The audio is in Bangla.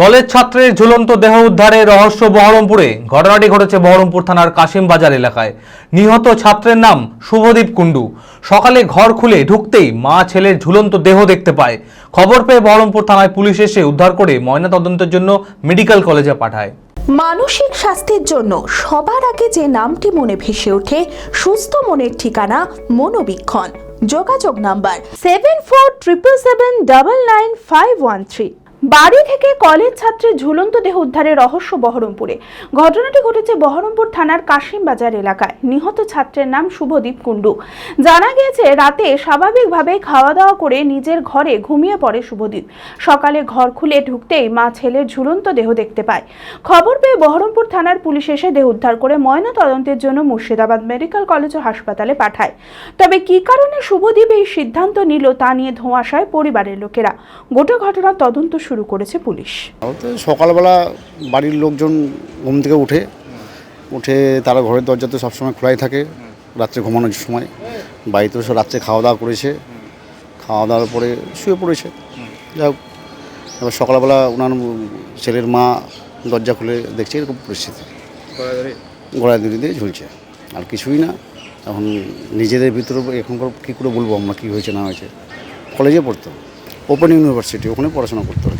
কলেজ ছাত্রের ঝুলন্ত দেহ উদ্ধারে রহস্য বহরমপুরে। ঘটনাটি ঘটেছে বহরমপুর থানার কাশিম বাজার এলাকায়। নিহত ছাত্রের নাম শুভদীপ কুণ্ডু। সকালে ঘর খুলে ঢুকতেই মা ছেলের ঝুলন্ত দেহ দেখতে পায়। খবর পেয়ে বহরমপুর থানায় পুলিশ এসে উদ্ধার করে ময়নাতদন্তের জন্য মেডিকেল কলেজে পাঠায়। মানসিক স্বাস্থ্যের জন্য সবার আগে যে নামটি মনে ভেসে ওঠে, সুস্থ মনের ঠিকানা মনোবীক্ষণ। যোগাযোগ number seven four triple seven double nine five one three বাড়ি থেকে কলেজ ছাত্রের ঝুলন্ত দেহ উদ্ধারের রহস্য বহরমপুরে। ঘটনাটি ঘটেছে বহরমপুর থানার কাশিম বাজার এলাকায়। নিহত ছাত্রের নাম শুভদীপ কুণ্ডু। জানা গিয়েছে, রাতে স্বাভাবিকভাবে খাওয়া দাওয়া করে নিজের ঘরে ঘুমিয়ে পড়ে শুভদীপ। সকালে ঘর খুলে ঢুকতেই মা ছেলের ঝুলন্ত দেহ দেখতে পায়। খবর পেয়ে বহরমপুর থানার পুলিশ এসে দেহ উদ্ধার করে ময়না তদন্তের জন্য মুর্শিদাবাদ মেডিকেল কলেজ ও হাসপাতালে পাঠায়। তবে কি কারণে শুভদীপ এই সিদ্ধান্ত নিল তা নিয়ে ধোঁয়াশায় পরিবারের লোকেরা? গোটা ঘটনার তদন্ত শুরু করেছে পুলিশ। সকালবেলা বাড়ির লোকজন ঘুম থেকে উঠে উঠে তারা ঘরের দরজা তো সবসময় খোলাই থাকে, রাত্রে ঘুমানোর সময়। বাড়িতে সব রাত্রে খাওয়া দাওয়া করেছে, খাওয়া দাওয়ার পরে শুয়ে পড়েছে। যাই হোক, এবার সকালবেলা ওনার ছেলের মা দরজা খুলে দেখছে এরকম পরিস্থিতি। গলায় দড়ি দিয়ে ঝুলছে, আর কিছুই না। এখন নিজেদের ভিতরে এখনকার কী করে বলব আমরা, কী হয়েছে না হয়েছে। কলেজে পড়তো, ওপেন ইউনিভার্সিটি, ওখানে পড়াশোনা করতে হয়